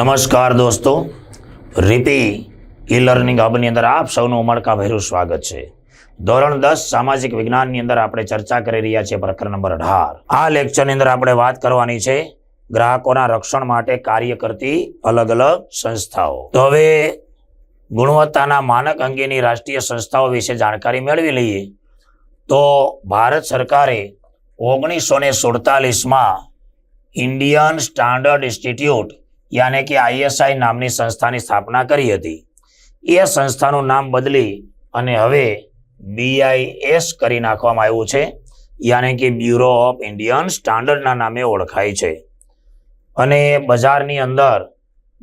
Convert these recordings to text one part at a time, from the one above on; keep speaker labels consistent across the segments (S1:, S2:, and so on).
S1: નમસ્કાર દોસ્તો. રીપી e learning હબની અંદર આપ સૌનું ઉમળકાભેરું સ્વાગત છે. ધોરણ દસ સામાજિક વિજ્ઞાનની અંદર આપણે ચર્ચા કરી રહ્યા છીએ પ્રકરણ નંબર અઢાર. આ લેક્ચરની અંદર આપણે વાત કરવાની છે ગ્રાહકોના રક્ષણ માટે કાર્ય કરતી અલગ અલગ સંસ્થાઓ. તો હવે ગુણવત્તાના માનક અંગેની રાષ્ટ્રીય સંસ્થાઓ વિશે જાણકારી મેળવી લઈએ. તો ભારત સરકારે ઓગણીસો ને સુડતાલીસમાં ઇન્ડિયન સ્ટાન્ડર્ડ ઇન્સ્ટિટ્યૂટ યાને કે આઈએસઆઈ નામની સંસ્થાની સ્થાપના કરી હતી. એ સંસ્થાનું નામ બદલી અને હવે બીઆઈએસ કરી નાખવામાં આવ્યું છે. યાને કે બ્યુરો ઓફ ઇન્ડિયન સ્ટાન્ડર્ડના નામે ઓળખાય છે. અને બજારની અંદર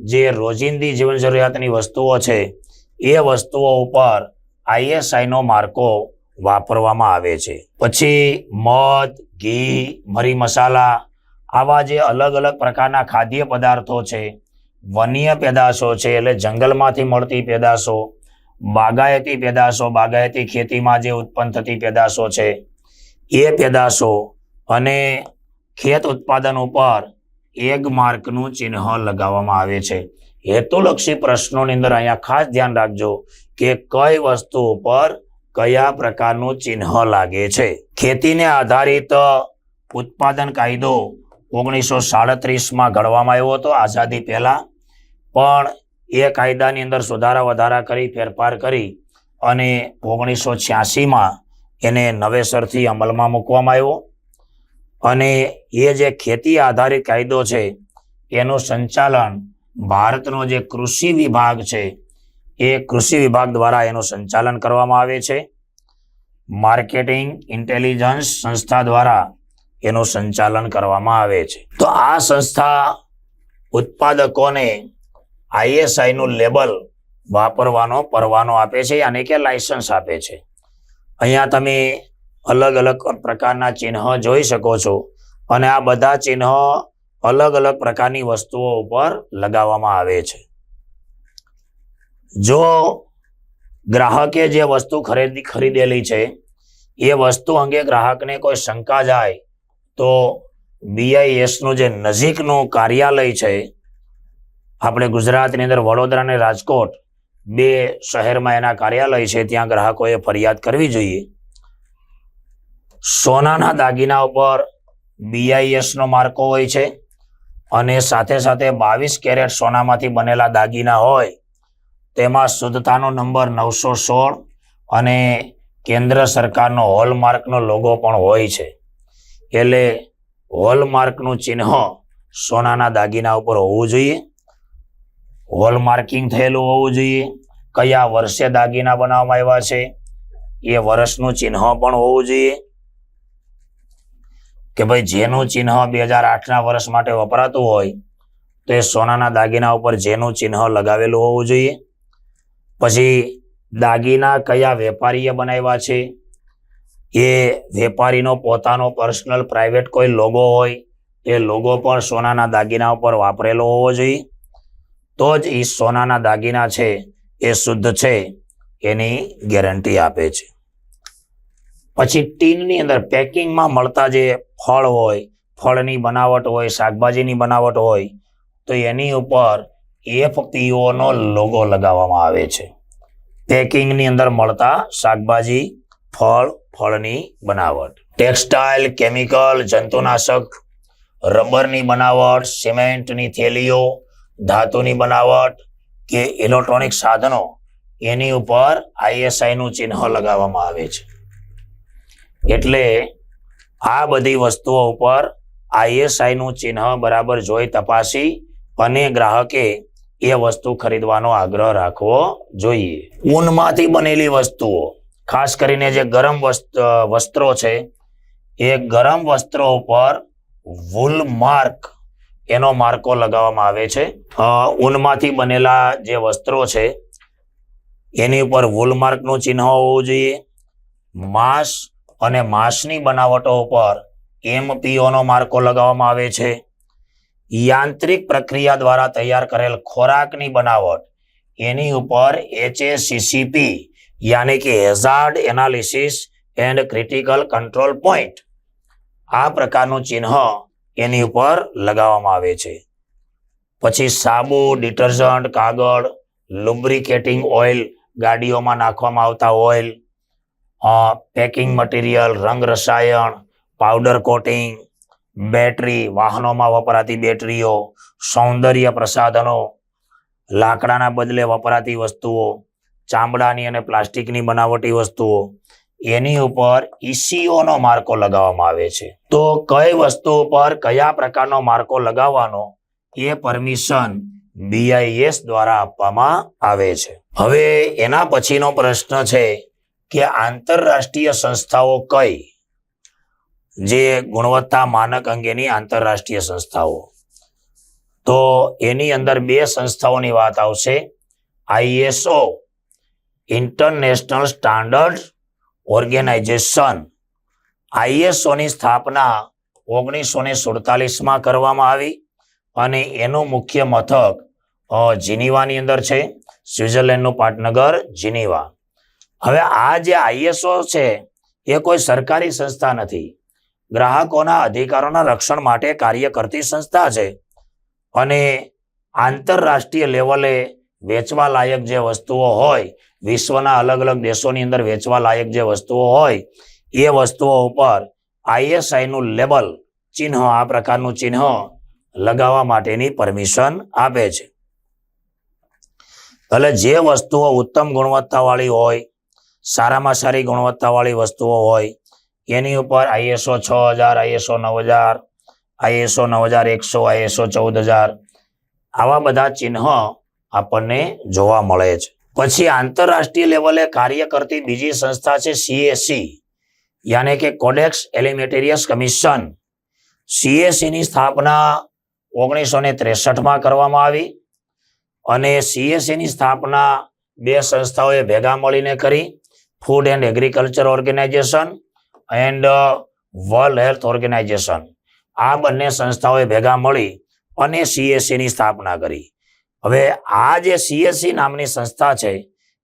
S1: જે રોજિંદી જીવન જરૂરિયાતની વસ્તુઓ છે, એ વસ્તુઓ ઉપર આઈએસઆઈનો માર્કો વાપરવામાં આવે છે. પછી મધ, ઘી, મરી મસાલા આવા જે અલગ અલગ પ્રકારના ખાદ્ય પદાર્થો છે, વન્ય પેદાશો છે, એટલે જંગલમાંથી મળતી પેદાશો, બાગાયતી પેદાશો, બાગાયતી ખેતીમાં જે ઉત્પન્ન થતી પેદાશો છે, એ પેદાશો અને ખેત ઉત્પાદન ઉપર એગ માર્કનું ચિહ્ન લગાવવામાં આવે છે. હેતુલક્ષી પ્રશ્નોની અંદર અહીંયા ખાસ ધ્યાન રાખજો કે કઈ વસ્તુ ઉપર કયા પ્રકારનું ચિહ્ન લાગે છે. ખેતીને આધારિત ઉત્પાદન કાયદો ઓગણીસો સાડત્રીસમાં ઘડવામાં આવ્યો હતો, આઝાદી પહેલાં. પણ એ કાયદાની અંદર સુધારા વધારા કરી, ફેરફાર કરી અને ઓગણીસો છ્યાસીમાં એને નવેસરથી અમલમાં મૂકવામાં આવ્યો. અને એ જે ખેતી આધારિત કાયદો છે, એનું સંચાલન ભારતનો જે કૃષિ વિભાગ છે, એ કૃષિ વિભાગ દ્વારા એનું સંચાલન કરવામાં આવે છે. માર્કેટિંગ ઇન્ટેલિજન્સ સંસ્થા દ્વારા એનું સંચાલન કરવામાં આવે છે. તો આ સંસ્થા ઉત્પાદકોને આઈએસઆઈનું લેબલ વાપરવાનો પરવાનો આપે છે અને કે લાયસન્સ આપે છે. અહીંયા તમે અલગ અલગ પ્રકારના ચિહ્ન જોઈ શકો છો અને આ બધા ચિહ્નો અલગ અલગ પ્રકારની વસ્તુઓ ઉપર લગાવવામાં આવે છે. જો ગ્રાહકે જે વસ્તુ ખરીદી ખરીદેલી છે, એ વસ્તુ અંગે ગ્રાહકને કોઈ શંકા જાય તો બીઆઈએસનું જે નજીકનું કાર્યાલય છે, આપણે ગુજરાતની અંદર વડોદરા અને રાજકોટ બે શહેરમાં એના કાર્યાલય છે, ત્યાં ગ્રાહકોએ ફરિયાદ કરવી જોઈએ. સોનાના દાગીના ઉપર બીઆઈએસ નો માર્કો હોય છે અને સાથે સાથે બાવીસ કેરેટ સોનામાંથી બનેલા દાગીના હોય, તેમાં શુદ્ધતાનો નંબર નવસો સોળ અને કેન્દ્ર સરકારનો હોલમાર્કનો લોગો પણ હોય છે. એટલે હોલમાર્કનું ચિહ્ન સોનાના દાગીના ઉપર હોવું જોઈએ. હોલમાર્કિંગ થયેલું હોવું જોઈએ. કયા વર્ષે દાગીના બનાવવામાં આવ્યા છે? એ વર્ષનું ચિહ્ન પણ હોવું જોઈએ. કે ભાઈ જેનું ચિહ્ન બે હજાર આઠના વર્ષ માટે વપરાતું હોય, તો એ સોનાના દાગીના ઉપર જેનું ચિહ્ન લગાવેલું હોવું જોઈએ. પછી દાગીના કયા વેપારીએ બનાવ્યા છે? એ વેપારીનો પોતાનો પર્સનલ પ્રાઇવેટ કોઈ લોગો હોય, એ લોગો પણ સોનાના દાગીના ઉપર વાપરેલો હોવો જોઈએ. તો જ એ સોનાના દાગીના છે, એ શુદ્ધ છે, એની ગેરંટી આપે છે. પછી ટીનની અંદર પેકિંગમાં મળતા જે ફળ હોય, ફળની બનાવટ હોય, શાકભાજીની બનાવટ હોય, તો એની ઉપર એફપીઓનો લોગો લગાવવામાં આવે છે. પેકિંગની અંદર મળતા શાકભાજી, ફળ ફળની બનાવટ. ટેક્સટાઇલ કેમિકલ જંતુનાશક, રબરની બનાવટ, સિમેન્ટની થેલીઓ, ધાતુની બનાવટ કે ઇલેક્ટ્રોનિક સાધનો, એની ઉપર આઈએસઆઈ નું ચિહ્ન લગાવવામાં આવે છે. એટલે આ બધી વસ્તુઓ ઉપર આઈએસઆઈ નું ચિહ્ન બરાબર જોઈ તપાસી અને ગ્રાહકે એ વસ્તુ ખરીદવાનો આગ્રહ રાખવો જોઈએ. ઊનમાંથી બનેલી વસ્તુઓ. ખાસ કરીને જે ગરમ વસ્ત- વસ્ત્રો છે, એ ગરમ વસ્ત્રો ઉપર વૂલ માર્ક એનો માર્કો લગાવવામાં આવે છે. ઊનમાંથી બનેલા જે વસ્ત્રો છે, એની ઉપર વૂલ માર્કનું ચિહ્ન હોવું જોઈએ. માંસ અને માંસની બનાવટો ઉપર એમપીઓનો માર્કો લગાવવામાં આવે છે. યાંત્રિક પ્રક્રિયા દ્વારા તૈયાર કરેલ ખોરાકની બનાવટ, એની ઉપર એચએસીસીપી યાની કે hazard analysis and critical control point. આ પ્રકારનું ચિહ્ન એની ઉપર લગાવવામાં આવે છે. પછી સાબુ, ડિટર્જન્ટ, કાગળ, લુબ્રિકેટિંગ ઓઇલ ગાડીઓમાં નાખવામાં આવતા ઓઇલ પેકિંગ મટીરિયલ, રંગ રસાયણ, પાવડર કોટિંગ, બેટરી, વાહનોમાં વપરાતી બેટરીઓ, સૌંદર્ય પ્રસાધનો, લાકડાના બદલે વપરાતી વસ્તુઓ ચામડાની અને પ્લાસ્ટિકની બનાવટી વસ્તુઓ, એની ઉપર ઈસીઓનો માર્કો લગાવવામાં આવે છે. તો કઈ વસ્તુ ઉપર કયા પ્રકારનો માર્કો લગાવવાનો એ પરમિશન બીઆઈએસ દ્વારા આપવામાં આવે છે. હવે એના પછીનો પ્રશ્ન છે કે આંતરરાષ્ટ્રીય સંસ્થાઓ કઈ? જે ગુણવત્તા માનક અંગેની આંતરરાષ્ટ્રીય સંસ્થાઓ. તો એની અંદર બે સંસ્થાઓની વાત આવશે. આઈએસઓ ઇન્ટરનેશનલ સ્ટાન્ડર્ડ ઓર્ગેનાઇઝેશન આઈએસઓની સ્થાપના ઓગણીસો ને સુડતાલીસમાં કરવામાં આવી અને એનું મુખ્ય મથક જીનીવાની અંદર છે, સ્વિટ્ઝરલેન્ડનું પાટનગર, જીનીવા. હવે આ જે આઈએસઓ છે, એ કોઈ સરકારી સંસ્થા નથી. ગ્રાહકોના અધિકારોના રક્ષણ માટે કાર્ય કરતી સંસ્થા છે અને આંતરરાષ્ટ્રીય લેવલે વેચવા લાયક જે વસ્તુઓ હોય, વિશ્વના અલગ અલગ દેશોની અંદર વેચવા લાયક જે વસ્તુઓ હોય, એ વસ્તુઓ ઉપર આઈએસઆઈનું લેબલ ચિહ્ન, આ પ્રકારનું ચિહ્ન લગાવવા માટેની પરમિશન આપે છે. એટલે જે વસ્તુઓ ઉત્તમ ગુણવત્તાવાળી હોય, સારામાં સારી ગુણવત્તાવાળી વસ્તુઓ હોય, એની ઉપર આઈએસઓ છ હજાર, આઈએસઓ નવ હજાર, આઈએસઓ નવ હજાર, એકસો, આઈએસઓ ચૌદ હજાર, આવા બધા ચિહ્ન આપણને જોવા મળે છે. પછી આંતરરાષ્ટ્રીય લેવલે કાર્ય કરતી બીજી સંસ્થા છે સીએસસી યાને કે કોડેક્સ એલિમેટેરિયસ કમિશન સીએસસીની સ્થાપના ઓગણીસો ને ત્રેસઠમાં કરવામાં આવી અને સીએસસીની સ્થાપના બે સંસ્થાઓએ ભેગા મળીને કરી. Food and agriculture organisation and world health organisation આ બંને સંસ્થાઓએ ભેગા મળી અને સીએસસીની સ્થાપના કરી. હવે આ જે સીએસસી નામની સંસ્થા છે,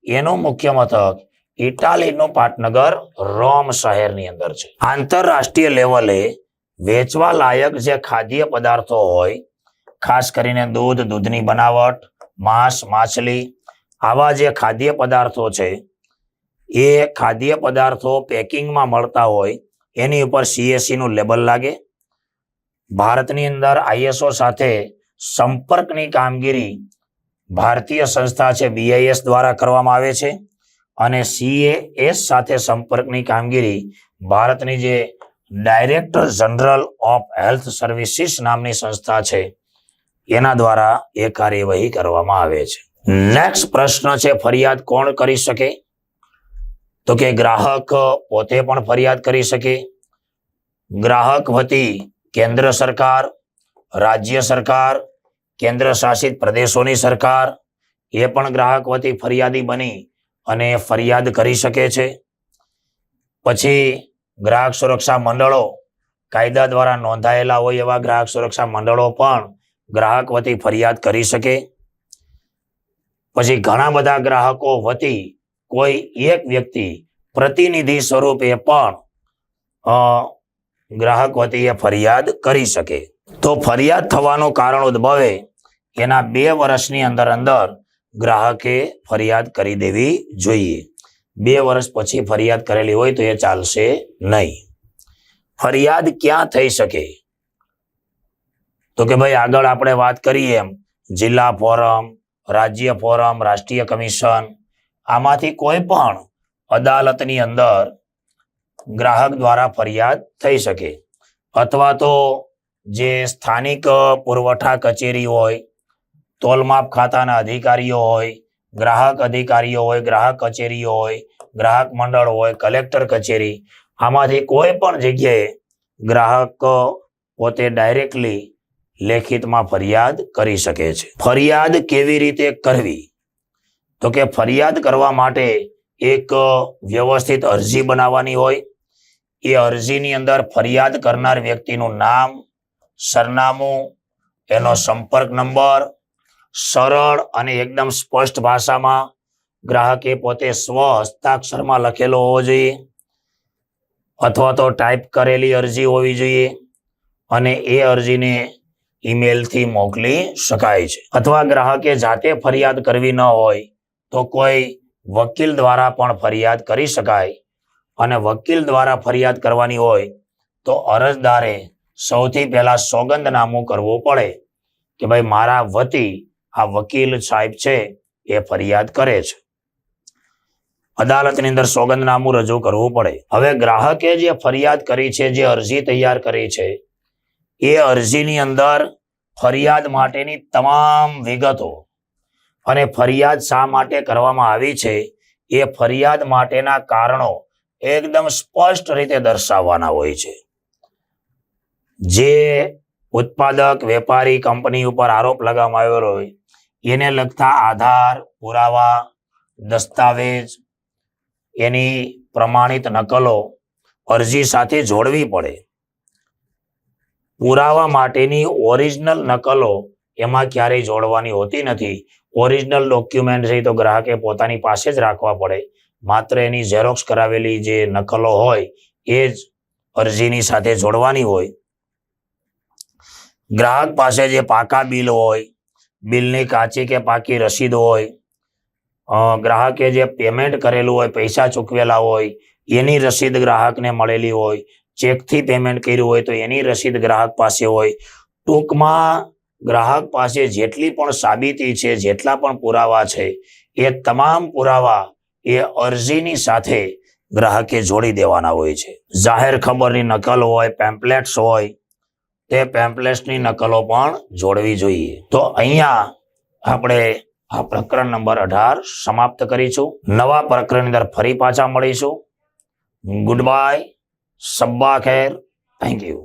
S1: એનું મુખ્ય મથક ઇટાલીનું પાટનગર, રોમ શહેરની અંદર છે. આંતરરાષ્ટ્રીય લેવલે વેચવા લાયક જે ખાદ્ય પદાર્થો હોય, ખાસ કરીને દૂધ, દૂધની બનાવટ, માંસ, માછલી, આવા જે ખાદ્ય પદાર્થો છે, એ ખાદ્ય પદાર્થો પેકિંગમાં મળતા હોય, એની ઉપર સીએસસીનું લેબલ લાગે. ભારતની અંદર આઈએસઓ સાથે સંપર્કની કામગીરી ભારતીય સંસ્થા છે બીઆઈએસ દ્વારા કરવામાં આવે છે અને સીએએસ સાથે સંપર્કની કામગીરી ભારતની જે director general of health services નામની સંસ્થા છે, એના દ્વારા એ કાર્યવાહી કરવામાં આવે છે. નેક્સ્ટ પ્રશ્ન છે, ફરિયાદ કોણ કરી શકે? તો કે ગ્રાહક પોતે પણ ફરિયાદ કરી શકે. ગ્રાહક વતી કેન્દ્ર સરકાર રાજ્ય સરકાર, કેન્દ્ર શાસિત પ્રદેશોની સરકાર, એ પણ ગ્રાહક વતી ફરિયાદી બની અને ફરિયાદ કરી શકે છે. પછી ગ્રાહક સુરક્ષા મંડળો કાયદા દ્વારા નોંધાયેલા હોય એવા ગ્રાહક સુરક્ષા મંડળો પણ ગ્રાહક વતી ફરિયાદ કરી શકે. પછી ઘણા બધા ગ્રાહકો વતી કોઈ એક વ્યક્તિ પ્રતિનિધિ સ્વરૂપે પણ ગ્રાહક વતી ફરિયાદ કરી શકે. તો ફરિયાદ થવાનું કારણ ઉદ્ભવે એના બે વર્ષની અંદર અંદર ગ્રાહકે ફરિયાદ કરી દેવી જોઈએ. બે વર્ષ પછી ફરિયાદ કરેલી હોય તો એ ચાલશે નહીં. ફરિયાદ ક્યાં થઈ શકે? તો કે ભાઈ આગળ આપણે વાત કરીએ એમ. જિલ્લા ફોરમ, રાજ્ય ફોરમ, રાષ્ટ્રીય કમિશન, આમાંથી કોઈ પણ અદાલતની અંદર ગ્રાહક દ્વારા ફરિયાદ થઈ શકે. અથવા તો જે સ્થાનિક પુરવઠા કચેરી હોય, તોલમાપ ખાતાના અધિકારીઓ હોય, ગ્રાહક અધિકારીઓ હોય, ગ્રાહક કચેરીઓ હોય, ગ્રાહક મંડળ હોય, કલેક્ટર કચેરી, આમાંથી કોઈ પણ જગ્યાએ ગ્રાહક પોતે ડાયરેક્ટલી લેખિતમાં ફરિયાદ કરી શકે છે. ફરિયાદ કેવી રીતે કરવી? તો કે ફરિયાદ કરવા માટે એક વ્યવસ્થિત અરજી બનાવવાની હોય. એ અરજીની અંદર ફરિયાદ કરનાર વ્યક્તિનું નામ સરનામું એનો સંપર્ક નંબર સરળ અને એકદમ સ્પષ્ટ ભાષામાં ગ્રાહકે પોતે સ્વ હસ્તાક્ષરમાં લખેલો હોવો જોઈએ અથવા તો ટાઈપ કરેલી અરજી હોવી જોઈએ અને એ અરજીને ઈમેલથી મોકલી શકાય છે. અથવા ગ્રાહકે જાતે ફરિયાદ કરવી ન હોય તો કોઈ વકીલ દ્વારા પણ ફરિયાદ કરી શકાય અને વકીલ દ્વારા ફરિયાદ કરવાની હોય તો અરજદારે સૌથી પહેલા સોગંદનામું કરવું પડે કે ભાઈ મારા વતી આ વકીલ સાહેબ છે એ ફરિયાદ કરે છે. અદાલતની અંદર સોગંદનામું રજૂ કરવું પડે. હવે ગ્રાહકે જે ફરિયાદ કરી છે, જે અરજી તૈયાર કરી છે, એ અરજીની અંદર ફરિયાદ માટેની તમામ વિગતો અને ફરિયાદ શા માટે કરવામાં આવી છે, એ ફરિયાદ માટેના કારણો એકદમ સ્પષ્ટ રીતે દર્શાવવાના હોય છે. જે ઉત્પાદક, વેપારી કંપની ઉપર આરોપ લગાવવામાં આવ્યો હોય, એને લગતા આધાર, પુરાવા, દસ્તાવેજ, એની પ્રમાણિત નકલો અરજી સાથે જોડવી પડે. પુરાવા માટેની ઓરિજિનલ નકલો એમાં ક્યારેય જોડવાની હોતી નથી. ઓરિજિનલ ડોક્યુમેન્ટ છે તો ગ્રાહકે પોતાની પાસે જ રાખવા પડે. માત્ર એની ઝેરોક્સ કરાવેલી જે નકલો હોય, એ જ અરજીની સાથે જોડવાની હોય. ગ્રાહક પાસે જે પાકા બિલ હોય, બિલની કાચી કે પાકી રસીદ હોય ગ્રાહકે જે પેમેન્ટ કરેલું હોય, પૈસા ચૂકવેલા હોય, એની રસીદ ગ્રાહકને મળેલી હોય, ચેકથી પેમેન્ટ કર્યું હોય તો એની રસીદ ગ્રાહક પાસે હોય. ટૂંકમાં ગ્રાહક પાસે જેટલી પણ સાબિતી છે, જેટલા પણ પુરાવા છે, એ તમામ પુરાવા એ અરજીની સાથે ગ્રાહકે જોડી દેવાના હોય છે. જાહેર ખબરની નકલ હોય પેમ્પલેટ્સ હોય તે પેમ્પલેટ્સની નકલો પણ જોડવી જોઈએ. તો અહીંયા આપણે આ પ્રકરણ નંબર અઢાર સમાપ્ત કરીશું. નવા પ્રકરણ અંદર ફરી પાછા મળીશું. ગુડ બાય સબ્બા ખેર થેન્ક યુ